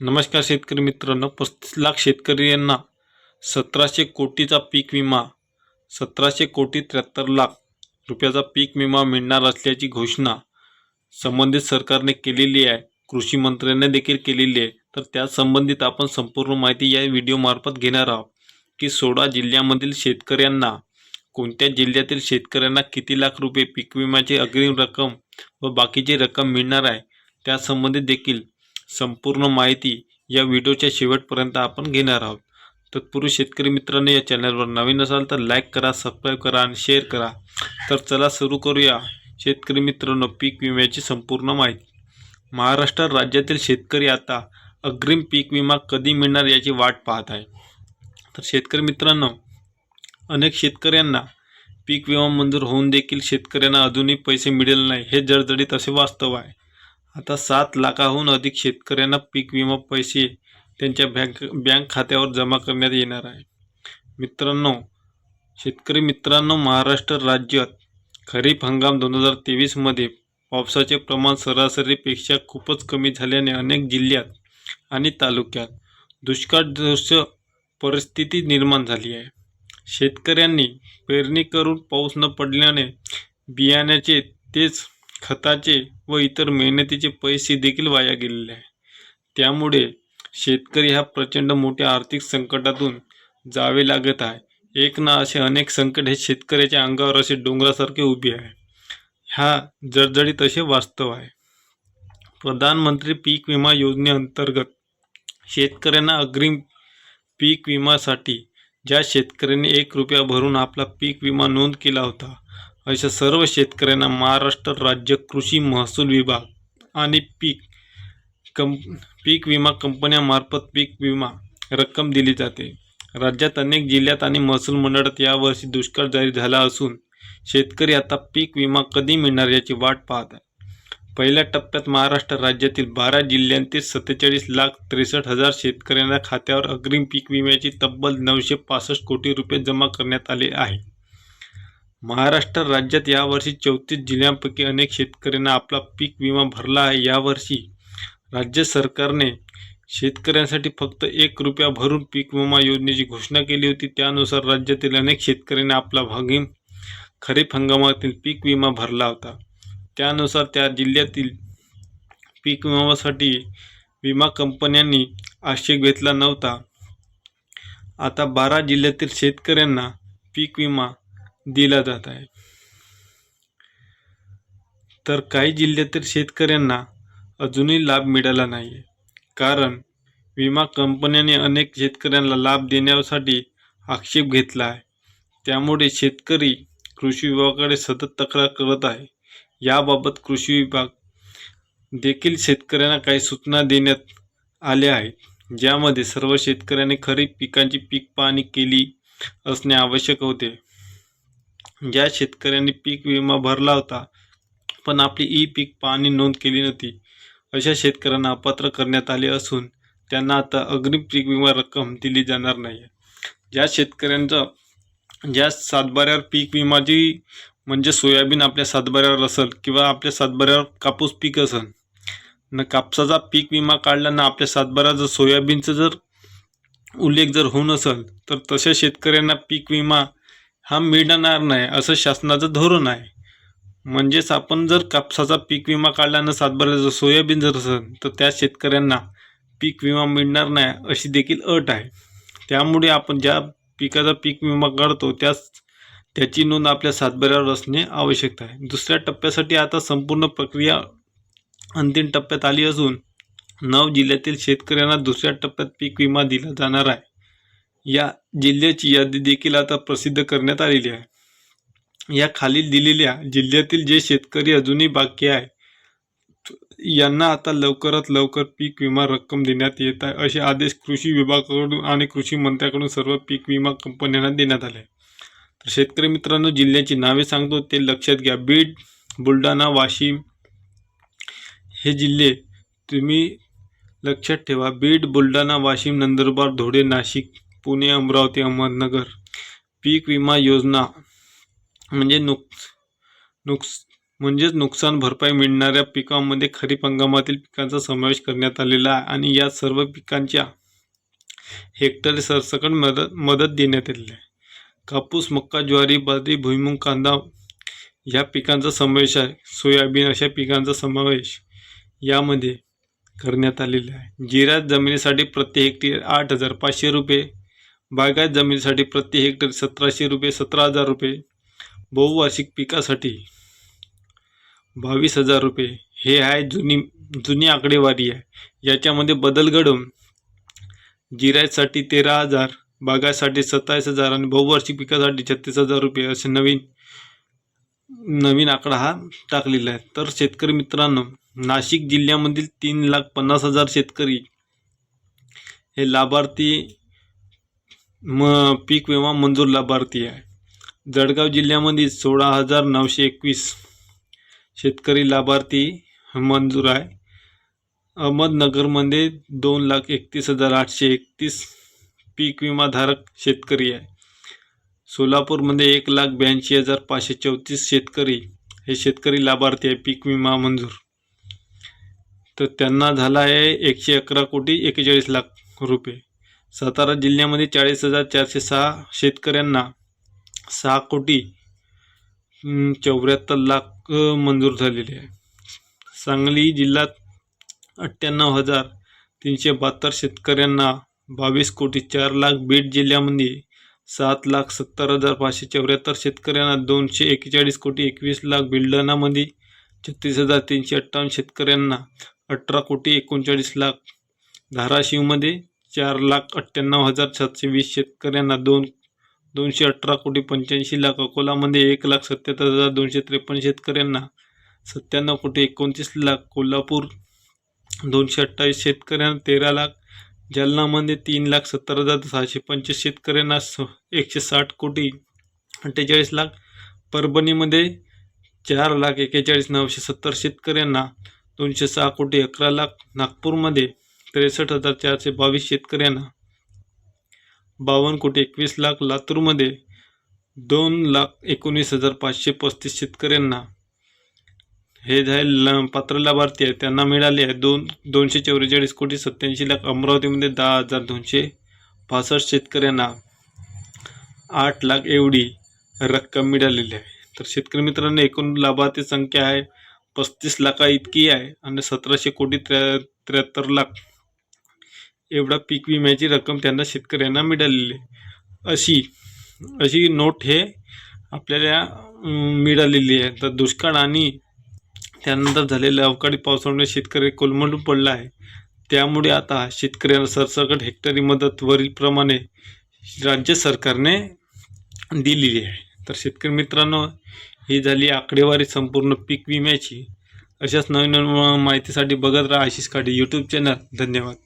नमस्कार शेतकरी मित्रांनो पस्तीस लाख शेतकऱ्यांना सतराशे कोटीचा पीक विमा सतराशे कोटी त्र्याहत्तर लाख रुपयाचा पीक विमा मिळणार असल्याची घोषणा संबंधित सरकारने केलेली आहे. कृषी मंत्र्यांनी देखील केलेली आहे. तर त्या संबंधित आपण संपूर्ण माहिती या व्हिडिओमार्फत घेणार आहोत. की सोळा जिल्ह्यामधील शेतकऱ्यांना कोणत्या जिल्ह्यातील शेतकऱ्यांना किती लाख रुपये पीक विम्याची अग्रिम रक्कम व बाकीची रक्कम मिळणार आहे त्यासंबंधित देखील संपूर्ण माहिती या व्हिडिओच्या शेवटपर्यंत आपण घेणार आहोत. तत्पूर्वी शेतकरी मित्रांनो या चॅनलवर नवीन असाल तर लाईक करा सबस्क्राईब करा आणि शेअर करा. तर चला सुरू करूया शेतकरी मित्रांनो पीक विम्याची संपूर्ण माहिती. महाराष्ट्र राज्यातील शेतकरी आता अग्रिम पीक विमा कधी मिळणार याची वाट पाहत आहे. तर शेतकरी मित्रांनो अनेक शेतकऱ्यांना पीक विमा मंजूर होऊन देखील शेतकऱ्यांना अजूनही पैसे मिळेल नाही हे जडजडीत असे वास्तव आहे. आता सात लाखाहून अधिक शेतकऱ्यांना पीक विमा पैसे त्यांच्या बँक बँक खात्यावर जमा करण्यात येणार आहे. मित्रांनो शेतकरी मित्रांनो महाराष्ट्र राज्यात खरीप हंगाम दोन हजार तेवीसमध्ये पावसाचे प्रमाण सरासरीपेक्षा खूपच कमी झाल्याने अनेक जिल्ह्यात आणि तालुक्यात दुष्काळदृश्य परिस्थिती निर्माण झाली आहे. शेतकऱ्यांनी पेरणी करून पाऊस न पडल्याने बियाण्याचे तेच खताचे व इतर मेहनतीचे पैसे देखील वाया गेलेले आहे. त्यामुळे शेतकरी हा प्रचंड मोठ्या आर्थिक संकटातून जावे लागत आहे. एक ना असे अनेक संकट हे शेतकऱ्याच्या अंगावर असे डोंगरासारखे उभे आहे. ह्या जडजडीत असे वास्तव आहे. प्रधानमंत्री पीक विमा योजनेअंतर्गत शेतकऱ्यांना अग्रिम पीक विमासाठी ज्या शेतकऱ्यांनी एक रुपया भरून आपला पीक विमा नोंद केला होता अशा सर्व शेतकऱ्यांना महाराष्ट्र राज्य कृषी महसूल विभाग आणि पीक कं पीक विमा कंपन्यामार्फत पीक विमा रक्कम दिली जाते. राज्यात अनेक जिल्ह्यात आणि महसूल मंडळात यावर्षी दुष्काळ जाहीर झाला असून शेतकरी आता पीक विमा कधी मिळणार याची वाट पाहत आहे. पहिल्या टप्प्यात महाराष्ट्र राज्यातील बारा जिल्ह्यांतील सत्तेचाळीस लाख त्रेसष्ट हजार शेतकऱ्यांना खात्यावर अग्रिम पीक विम्याची तब्बल नऊशे पासष्ट कोटी रुपये जमा करण्यात आले आहे. महाराष्ट्र राज्यात यावर्षी चौतीस जिल्ह्यांपैकी अनेक शेतकऱ्यांना आपला पीक विमा भरला आहे. यावर्षी राज्य सरकारने शेतकऱ्यांसाठी फक्त एक रुपया भरून पीक विमा योजनेची घोषणा केली होती. त्यानुसार राज्यातील अनेक शेतकऱ्यांनी आपला भागिम खरीप हंगामातील पीक विमा भरला होता. त्यानुसार त्या जिल्ह्यातील पीक विमासाठी विमा कंपन्यांनी आक्षेप घेतला नव्हता. आता बारा जिल्ह्यातील शेतकऱ्यांना पीक विमा दिला जात आहे. तर काही जिल्ह्यातील शेतकऱ्यांना अजूनही लाभ मिळाला नाही आहे कारण विमा कंपन्यांनी अनेक शेतकऱ्यांना लाभ देण्यासाठी आक्षेप घेतला आहे. त्यामुळे शेतकरी कृषी विभागाकडे सतत तक्रार करत आहे. याबाबत कृषी विभाग देखील शेतकऱ्यांना काही सूचना देण्यात आल्या आहेत. ज्यामध्ये सर्व शेतकऱ्यांनी खरीप पिकांची पीक पाहणी केली असणे आवश्यक होते. ज्या शेतकऱ्यांनी पीक विमा भरला होता पण आपली ई पीक पाहणी नोंद केली नव्हती. अशा शेतकऱ्यांना अपात्र करण्यात आले असून त्यांना आता अग्रिम पीक विमा रक्कम दिली जाणार नाही ज्या शेतकऱ्यांचा ज्या सातबाऱ्यावर पीक विमाची म्हणजे सोयाबीन आपल्या सातबाऱ्यावर असेल किंवा आपल्या सातबाऱ्यावर कापूस पीक असेल न कापसाचा पीक विमा काढला ना आपल्या सातबारा जर सोयाबीनचं जर उल्लेख जर होऊन असेल तर तशा शेतकऱ्यांना पीक विमा हा मिळणार नाही असं शासनाचं धोरण आहे. म्हणजेच आपण जर कापसाचा पीक विमा काढला ना सातबारा जर सोयाबीन जर असेल तर त्या शेतकऱ्यांना पीक विमा मिळणार नाही अशी देखील अट आहे. त्यामुळे आपण ज्या पिकाचा पीक विमा काढतो त्याच त्याची नोंद आपल्या सातबाऱ्यावर असणे आवश्यक आहे. दुसऱ्या टप्प्यासाठी आता संपूर्ण प्रक्रिया अंतिम टप्प्यात आली असून नऊ जिल्ह्यातील शेतकऱ्यांना दुसऱ्या टप्प्यात पीक विमा दिला जाणार आहे. या जिल्ह्याची यादी देखील आता प्रसिद्ध करण्यात आलेली आहे. या खालील दिलेल्या जिल्ह्यातील जे शेतकरी अजूनही बाकी आहे यांना आता लवकरात लवकर पीक विमा रक्कम देण्यात येत आहे. असे आदेश कृषी विभागाकडून आणि कृषी मंत्र्याकडून सर्व पीक विमा कंपन्यांना देण्यात आले तर शेतकरी मित्रांनो जिल्ह्याची नावे सांगतो ते लक्षात घ्या. बीड बुलढाणा वाशिम हे जिल्हे तुम्ही लक्षात ठेवा. बीड बुलढाणा वाशिम नंदुरबार धुळे नाशिक पुणे अमरावती अहमदनगर. पीक विमा योजना म्हणजे नुक नुकस म्हणजेच नुकसान भरपाई मिळणाऱ्या पिकांमध्ये खरीप हंगामातील पिकांचा समावेश करण्यात आलेला आहे आणि या सर्व पिकांच्या हेक्टरी सरसकट मदत मदत देण्यात आलेली आहे. कापूस मक्का ज्वारी बाजरी भुईमूग कांदा या पिकांचा समावेश आहे. सोयाबीन अशा पिकांचा समावेश यामध्ये करण्यात आलेला आहे. जिरात जमिनीसाठी प्रति हेक्टर आठ हजार पाचशे रुपये बागायत जमिनीसाठी प्रति हेक्टर सतराशे रुपये सतरा हजार रुपये. बहुवार्षिक पिकासाठी बावीस हजार रुपये. हे आहे जुनी जुनी आकडेवारी आहे. याच्यामध्ये बदल घडून जिरायतसाठी तेरा हजार बागायसाठी सत्तावीस हजार आणि बहुवार्षिक पिकासाठी छत्तीस हजार रुपये असे नवीन नवीन आकडा हा टाकलेला आहे. तर शेतकरी मित्रांनो नाशिक जिल्ह्यामधील तीन लाख पन्नास हजार शेतकरी हे लाभार्थी म पीक विमा मंजूर लाभार्थी आहे. जळगाव जिल्ह्यामध्ये सोळा हजार नऊशे एकवीस शेतकरी लाभार्थी मंजूर आहे. अहमदनगरमध्ये दोन लाख एकतीस हजार आठशे एकतीस पीक विमाधारक शेतकरी आहे. सोलापूरमध्ये एक लाख ब्याऐंशी हजार पाचशे चौतीस शेतकरी हे शेतकरी लाभार्थी आहे पीक विमा मंजूर. तर त्यांना झाला आहे एकशे अकरा कोटी एकेचाळीस लाख रुपये. सातारा जिल्ह्यामध्ये चाळीस हजार चारशे सहा शेतकऱ्यांना सहा कोटी चौऱ्याहत्तर लाख मंजूर झालेले आहे. सांगली जिल्ह्यात अठ्ठ्याण्णव हजार तीनशे बहात्तर शेतकऱ्यांना बावीस कोटी चार लाख बीड जिल्ह्यामध्ये सात लाख सत्तर हजार पाचशे चौऱ्याहत्तर शेतकऱ्यांना दोनशे एक्केचाळीस कोटी एकवीस लाख बिल्डनामध्ये छत्तीस हजार तीनशे अठ्ठावन्न शेतकऱ्यांना अठरा कोटी एकोणचाळीस लाख धाराशिवमध्ये चार लाख अठ्ठ्याण्णव हजार सातशे वीस शेतकऱ्यांना दोन दोनशे अठरा कोटी पंच्याऐंशी लाख अकोलामध्ये एक लाख सत्याहत्तर हजार दोनशे त्रेपन्न शेतकऱ्यांना सत्त्याण्णव कोटी एकोणतीस लाख कोल्हापूर दोनशे अठ्ठावीस शेतकऱ्यांना तेरा लाख जालनामध्ये तीन लाख सत्तर हजार सहाशे पंचवीस शेतकऱ्यांना स एकशे साठ कोटी अठ्ठेचाळीस लाख परभणीमध्ये चार लाख एक्केचाळीस नऊशे सत्तर शेतकऱ्यांना दोनशे सहा कोटी अकरा लाख नागपूरमध्ये त्रेसष्ट हजार चारशे बावीस शेतकऱ्यांना बावन्न कोटी एकवीस लाख लातूरमध्ये दोन लाख एकोणीस हजार पाचशे पस्तीस शेतकऱ्यांना हे झाले ल पात्र लाभार्थी आहे त्यांना मिळाले आहे दोन दोनशे चौवेचाळीस कोटी सत्याऐंशी लाख अमरावतीमध्ये दहा हजार दोनशे पासष्ट शेतकऱ्यांना आठ लाख एवढी रक्कम मिळालेली आहे. तर शेतकरी मित्रांनो एकूण लाभार्थी संख्या आहे पस्तीस लाखा इतकी आहे आणि सतराशे कोटी त्र्या त्र्याहत्तर लाख एवढा पीक विम्याची रक्कम त्यांना शेतकऱ्यांना मिळालेली आहे. अशी अशी नोट हे आपल्याला मिळालेली आहे. तर दुष्काळ आणि त्यानंतर झालेल्या अवकाळी पावसामुळे शेतकरी कोलमडून पडला आहे. त्यामुळे आता शेतकऱ्यांना सरसकट हेक्टरी मदत वरीलप्रमाणे राज्य सरकारने दिलेली आहे. तर शेतकरी मित्रांनो ही झाली आकडेवारी संपूर्ण पीक विम्याची. अशाच नवीन नवीन माहितीसाठी बघत राहा आशिष काडे यूट्यूब चॅनल धन्यवाद.